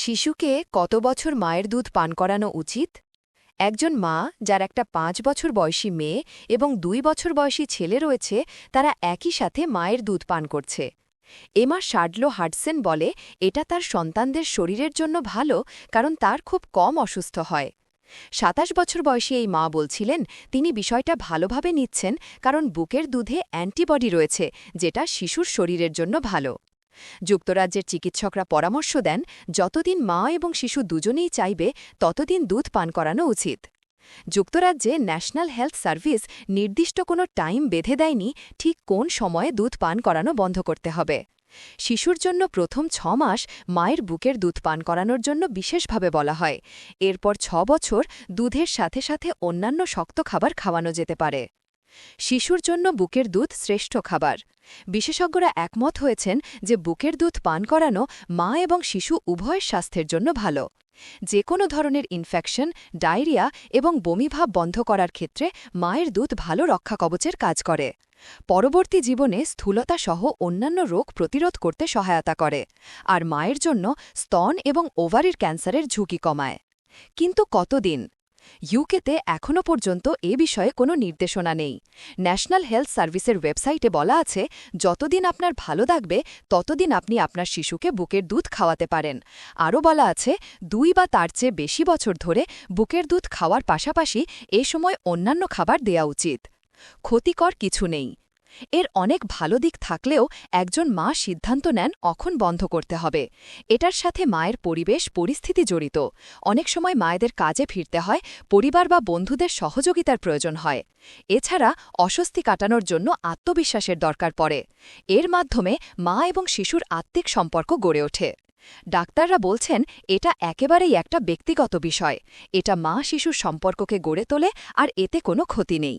শিশুকে কত বছর মায়ের দুধ পান করানো উচিত? একজন মা, যার একটা পাঁচ বছর বয়সী মেয়ে এবং দুই বছর বয়সী ছেলে রয়েছে, তারা একই সাথে মায়ের দুধ পান করছে। এমা শার্ডলো হাডসেন বলে, এটা তার সন্তানদের শরীরের জন্য ভালো, কারণ তার খুব কম অসুস্থ হয়। সাতাশ বছর বয়সী এই মা বলছিলেন, তিনি বিষয়টা ভালোভাবে নিচ্ছেন, কারণ বুকের দুধে অ্যান্টিবডি রয়েছে, যেটা শিশুর শরীরের জন্য ভালো। যুক্তরাজ্যের চিকিৎসকরা পরামর্শ দেন, যতদিন মা এবং শিশু দুজনেই চাইবে, ততদিন দুধ পান করানো উচিত। যুক্তরাজ্যে ন্যাশনাল হেলথ সার্ভিস নির্দিষ্ট কোনো টাইম বেঁধে দেয়নি, ঠিক কোন সময়ে দুধ পান করানো বন্ধ করতে হবে। শিশুর জন্য প্রথম ছ মাস মায়ের বুকের দুধ পান করানোর জন্য বিশেষভাবে বলা হয়। এরপর ছ বছর দুধের সাথে সাথে অন্যান্য শক্ত খাবার খাওয়ানো যেতে পারে। শিশুর জন্য বুকের দুধ শ্রেষ্ঠ খাবার। বিশেষজ্ঞরা একমত হয়েছেন যে বুকের দুধ পান করানো মা এবং শিশু উভয়ের স্বাস্থ্যের জন্য ভালো। যে কোনো ধরনের ইনফেকশন ডায়রিয়া এবং বমিভাব বন্ধ করার ক্ষেত্রে মায়ের দুধ ভালো রক্ষা কবচের কাজ করে। পরবর্তী জীবনে স্থূলতা সহ অন্যান্য রোগ প্রতিরোধ করতে সহায়তা করে, আর মায়ের জন্য স্তন এবং ওভারির ক্যান্সারের ঝুঁকি কমায়। কিন্তু কতদিন? ইউকেতে এখনও পর্যন্ত এ বিষয়ে কোনো নির্দেশনা নেই। ন্যাশনাল হেলথ সার্ভিসের ওয়েবসাইটে বলা আছে, যতদিন আপনার ভালো থাকবে, ততদিন আপনি আপনার শিশুকে বুকের দুধ খাওয়াতে পারেন। আরও বলা আছে, দুই বা তার চেয়ে বেশি বছর ধরে বুকের দুধ খাওয়ার পাশাপাশি এ সময় অন্যান্য খাবার দেয়া উচিত। ক্ষতিকর কিছু নেই। এর অনেক ভালো দিক থাকলেও একজন মা সিদ্ধান্ত নেন অখন বন্ধ করতে হবে। এটার সাথে মায়ের পরিবেশ, পরিস্থিতি জড়িত। অনেক সময় মায়েদের কাজে ফিরতে হয়, পরিবার বা বন্ধুদের সহযোগিতার প্রয়োজন হয়। এছাড়া অস্বস্তি কাটানোর জন্য আত্মবিশ্বাসের দরকার পড়ে। এর মাধ্যমে মা এবং শিশুর আত্মিক সম্পর্ক গড়ে ওঠে। ডাক্তাররা বলছেন, এটা একেবারেই একটা ব্যক্তিগত বিষয়। এটা মা শিশুর সম্পর্ককে গড়ে তোলে আর এতে কোনো ক্ষতি নেই।